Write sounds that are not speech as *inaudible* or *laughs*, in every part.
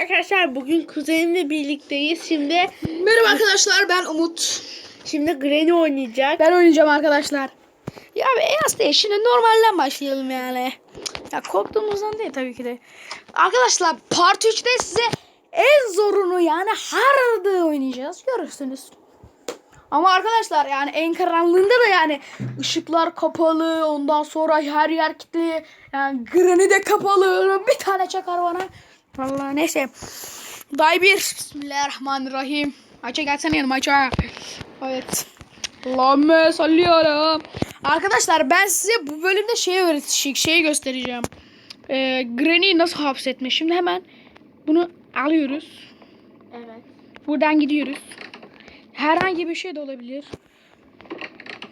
arkadaşlar bugün kuzenimle birlikteyiz. Şimdi Merhaba arkadaşlar ben Umut. şimdi Granny oynayacak. Ben oynayacağım arkadaşlar. Ya beyaz değil şimdi normalden başlayalım yani. Ya korktuğumuzdan değil tabii ki de. Arkadaşlar part 3'te size en zorunu yani hard'ı oynayacağız. Görürsünüz. Ama arkadaşlar yani en karanlığında da yani ışıklar kapalı ondan sonra her yer kilitli yani granny de kapalı bir tane çakar bana. Vallahi neyse. Day bir. Bismillahirrahmanirrahim. Ayça gelsene yanıma Ayça. Evet. Allahümme sallıyorum. Arkadaşlar ben size bu bölümde şey öğretecek, şeyi göstereceğim. Ee, Granny'i nasıl hapsetme. Şimdi hemen bunu alıyoruz. Evet. Buradan gidiyoruz. Herhangi bir şey de olabilir.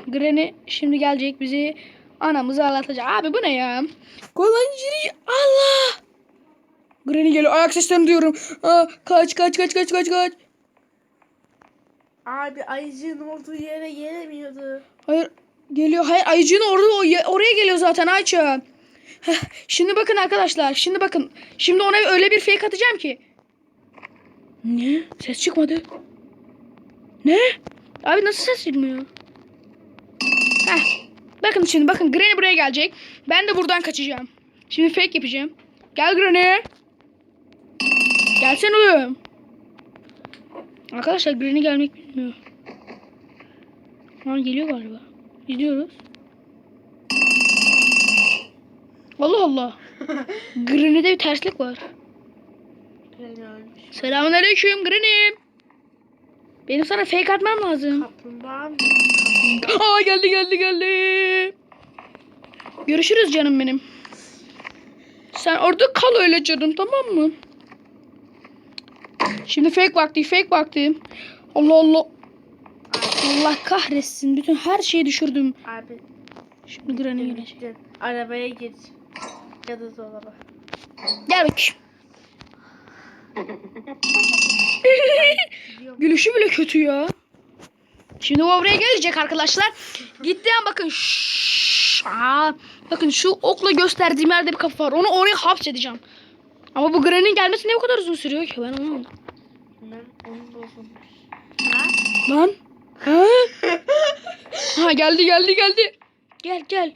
Granny şimdi gelecek bizi anamızı ağlatacak. Abi bu ne ya? Kolanciri Allah! Granny geliyor. Ayak seslerini duyuyorum. Aa, kaç kaç kaç kaç kaç kaç. Abi ayıcığın olduğu yere gelemiyordu. Hayır geliyor. Hayır ayıcığın orada oraya geliyor zaten Ayça. Heh, Şimdi bakın arkadaşlar. Şimdi bakın. Şimdi ona öyle bir fake atacağım ki. Ne? Ses çıkmadı. Ne? Abi nasıl ses çıkmıyor? Heh. Bakın şimdi bakın Granny buraya gelecek. Ben de buradan kaçacağım. Şimdi fake yapacağım. Gel Granny. Gelsene oğlum. Arkadaşlar Granny gelmek bilmiyor. Ha geliyor galiba. Gidiyoruz. Allah Allah. *laughs* Granny'de bir terslik var. Granny ölmüş. Selamünaleyküm Granny. Benim sana fake atmam lazım. Kaplumbağa mı? Aa geldi geldi geldi. Görüşürüz canım benim. Sen orada kal öyle canım tamam mı? Şimdi fake vakti fake vakti. Allah Allah. Allah kahretsin. Bütün her şeyi düşürdüm. Abi Şimdi Granny gelecek. Arabaya git. Ya da dolaba. Gel bakayım. Gülüşü bile kötü ya. Şimdi o buraya gelecek arkadaşlar. Gittiği an bakın. Şşş. Aa, bakın şu okla gösterdiğim yerde bir kapı var. Onu oraya hapsedeceğim. Ama bu Granny'nin gelmesi ne kadar uzun sürüyor ki ben onu. Lan. Ha? ha geldi geldi geldi. Gel gel.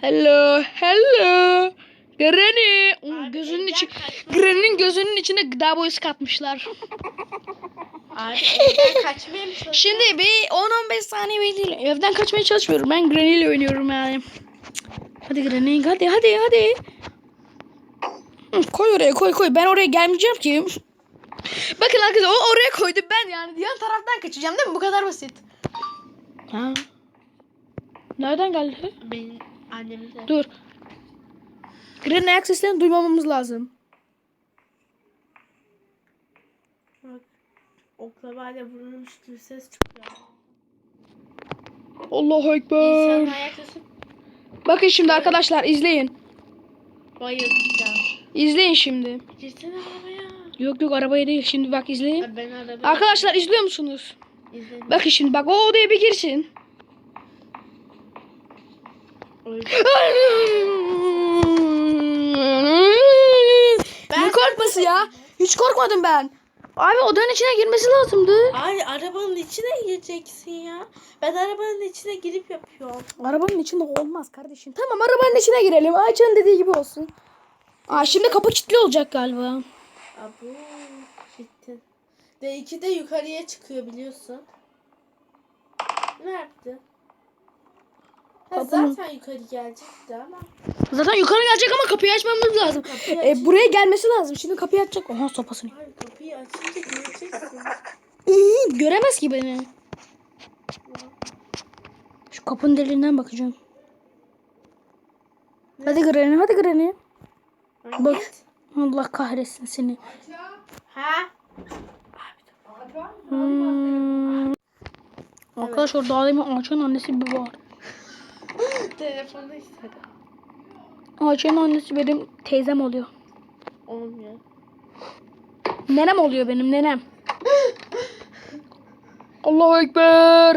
Hello hello. Granny. Abi, gözünün içi. Granny'nin gözünün içine gıda boyası katmışlar. Abi evden kaçmaya mı çalışıyorsun? Şimdi bir 10-15 saniye bekleyelim. Evden kaçmaya çalışmıyorum. Ben Granny ile oynuyorum yani. Hadi Granny hadi hadi hadi. Hı, Koy oraya koy koy. Ben oraya gelmeyeceğim ki. Bakın arkadaşlar o oraya koydu. Ben yani yan taraftan kaçacağım değil mi? Bu kadar basit. Ha. Nereden geldi? Benim annem de. Dur. Granny ayak seslerini duymamamız lazım. Bak, Oklavayla vurulmuş gibi ses çıkıyor. Allahu Ekber. İnsanın ayak sesi Bakın şimdi arkadaşlar izleyin. bayılacağım. İzleyin şimdi. Girsene arabaya. Yok yok arabaya değil. Şimdi bak izleyin. Abi ben arabaya Arkadaşlar izliyor musunuz? izledim. Bakın şimdi bak o odaya bir girsin. Ne korkması ya? Hiç korkmadım ben. Abi odanın içine girmesi lazımdı. Ay arabanın içine gireceksin ya. Ben arabanın içine girip yapıyorum. Arabanın içinde olmaz kardeşim. Tamam arabanın içine girelim. Ayça'nın dediği gibi olsun. Aa şimdi kapı kilitli olacak galiba. Abu gittin. D2 de yukarıya çıkıyor biliyorsun. Ne yaptı? Ha, zaten yukarı gelecekti ama. Zaten yukarı gelecek ama kapıyı açmamız lazım. Kapıyı E, aç. buraya gelmesi lazım. Şimdi kapıyı açacak. Oha sopasını. Ay kapıyı açınca göreceksin. Iı, Göremez ki beni. Şu kapının deliğinden bakacağım. Hadi Granny, hadi Granny. Bak. Allah kahretsin seni. Ha? Hmm. Arkadaşlar daha demin Ayça'nın annesi bir var. *laughs* Telefonu istedi. Ayça'nın annesi benim teyzem oluyor. Olmuyor. Nenem oluyor benim nenem. *laughs* Allahu Ekber.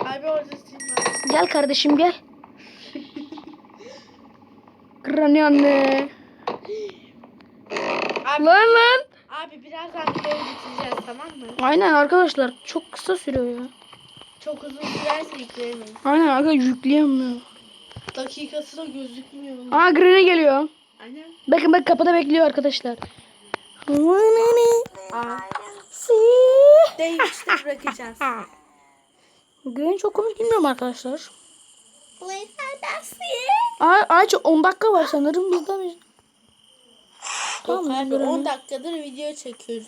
Abi orada. Gel kardeşim gel. Granny anne. Abi, Lan lan. abi birazdan videoyu bitireceğiz tamam mı? Aynen arkadaşlar çok kısa sürüyor ya. Çok uzun sürerse yükleyemeyiz. Aynen arkadaşlar yükleyemiyor. Dakikası da gözükmüyor. Aa Granny geliyor. Anne. Bakın bak kapıda bekliyor arkadaşlar. Aa. Değil işte bırakacağız. Granny çok komik bilmiyorum arkadaşlar. Aa, ayrıca 10 dakika var sanırım bizde mi? Yok Tamam, abi görelim. 10 dakikadır video çekiyoruz.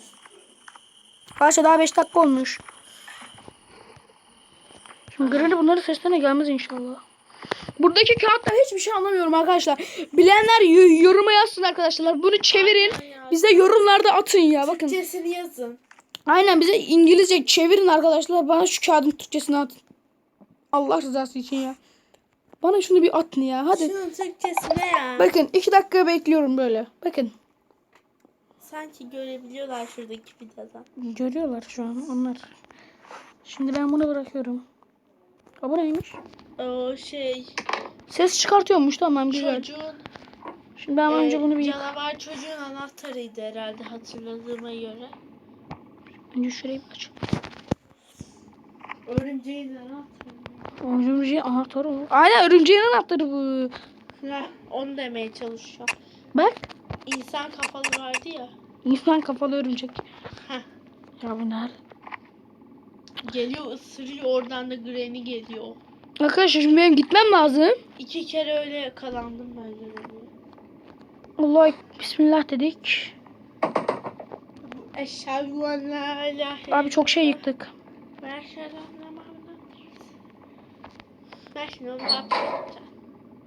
Arkadaşlar daha 5 dakika olmuş. Şimdi Granny bunların seslerine gelmez inşallah. Buradaki kağıttan hiçbir şey anlamıyorum arkadaşlar. Bilenler yoruma yazsın arkadaşlar. Bunu çevirin. Bize yorumlarda atın ya bakın. Türkçesini yazın. Aynen bize İngilizce çevirin arkadaşlar. Bana şu kağıdın Türkçesini atın. Allah rızası için ya. Bana şunu bir atın ya. Hadi. Şunun Türkçesine ya. Bakın 2 dakika bekliyorum böyle. Bakın. Sanki görebiliyorlar şuradaki vidadan. Görüyorlar şu an onlar. Şimdi ben bunu bırakıyorum. Aa, bu neymiş? O şey Ses çıkartıyormuş tamam güzel. çocuğun Şimdi ben önce e, bunu bir canavar çocuğun anahtarıydı herhalde hatırladığıma göre. önce şurayı bir aç. Örümceğin anahtarı. Örümceğin anahtarı o. Aynen örümceğin anahtarı bu. Heh, onu demeye çalışıyor. Bak. İnsan kafalı vardı ya. İnsan kafalı örümcek. Heh. Ya bu nerede? Geliyor ısırıyor oradan da Granny geliyor. Arkadaşlar şimdi benim gitmem lazım. İki kere öyle yakalandım ben de. Allah bismillah dedik. Eşhedü en la ilahe Abi çok şey yıktık. Muhammed Şimdi onu hapsedeceğim.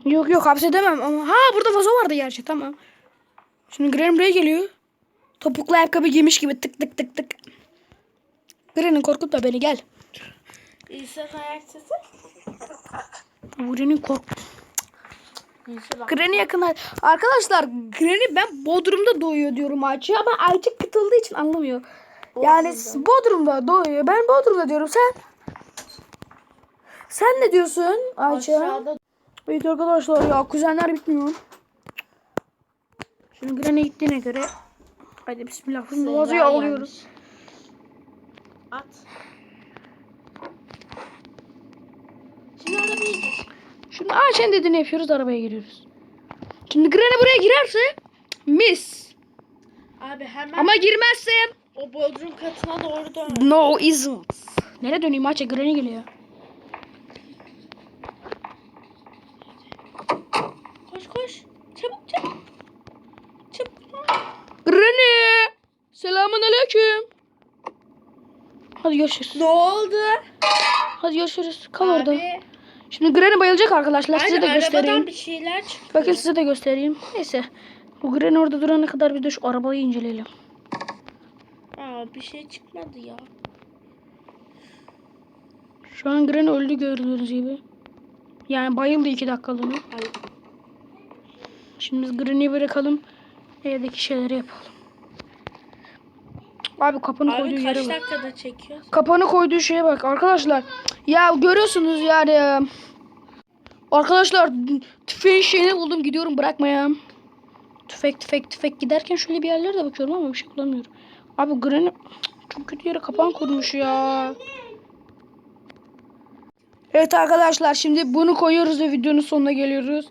Yok yok hapsedemem ama. Ha burada vazo vardı gerçi tamam. Şimdi Granny buraya geliyor. Topuklu ayakkabı giymiş gibi tık tık tık tık. Granny korkutma beni gel. İnsan ayak sesi. Granny kork. Granny yakınlar. Arkadaşlar Granny ben Bodrum'da doğuyor diyorum Ayça ama Ayça kıtıldığı için anlamıyor. Yani Bodrum'da doğuyor. Ben Bodrum'da diyorum. Sen sen ne diyorsun Ayça? Aşağıda Evet arkadaşlar ya kuzenler bitmiyor. Şimdi Granny gittiğine göre Hadi bismillah. Şimdi vazoyu alıyoruz. At. Şimdi arabaya gir. Şimdi Ayça'nın dediğini yapıyoruz arabaya giriyoruz. Şimdi Granny buraya girerse mis. Abi hemen Ama girmezse o bodrum katına doğru dön. no isn't. Nereye döneyim Ayça? Granny geliyor. Aleyküm. Hadi görüşürüz. Ne oldu? Hadi görüşürüz. Kal orada. Abi. Şimdi Granny bayılacak arkadaşlar. Size de göstereyim. bir şeyler çıktı. Bakın size de göstereyim. Neyse. Bu Granny orada durana kadar bir de şu arabayı inceleyelim. Aa bir şey çıkmadı ya. Şu an Granny öldü gördüğünüz gibi. Yani bayıldı iki dakikalığına. Şimdi biz Granny'i bırakalım. Evdeki şeyleri yapalım. Abi kapını koyduğu Abi yere kaç bak. dakikada çekiyoruz? Kapanı koyduğu şeye bak arkadaşlar. Ya görüyorsunuz yani. Arkadaşlar tüfeğin şeyini buldum gidiyorum bırakmaya. Tüfek tüfek tüfek giderken şöyle bir yerlere de bakıyorum ama bir şey bulamıyorum. Abi Granny çok kötü yere kapan kurmuş ya. Evet arkadaşlar şimdi bunu koyuyoruz ve videonun sonuna geliyoruz.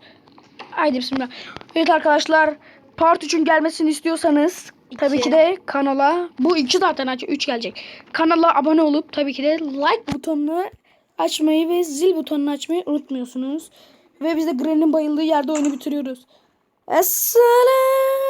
Haydi bismillah. Evet arkadaşlar part 3'ün gelmesini istiyorsanız tabii ki de kanala bu iki zaten aç 3 gelecek. Kanala abone olup tabii ki de like butonunu açmayı ve zil butonunu açmayı unutmuyorsunuz. Ve biz de Granny'nin bayıldığı yerde oyunu bitiriyoruz. Esselam.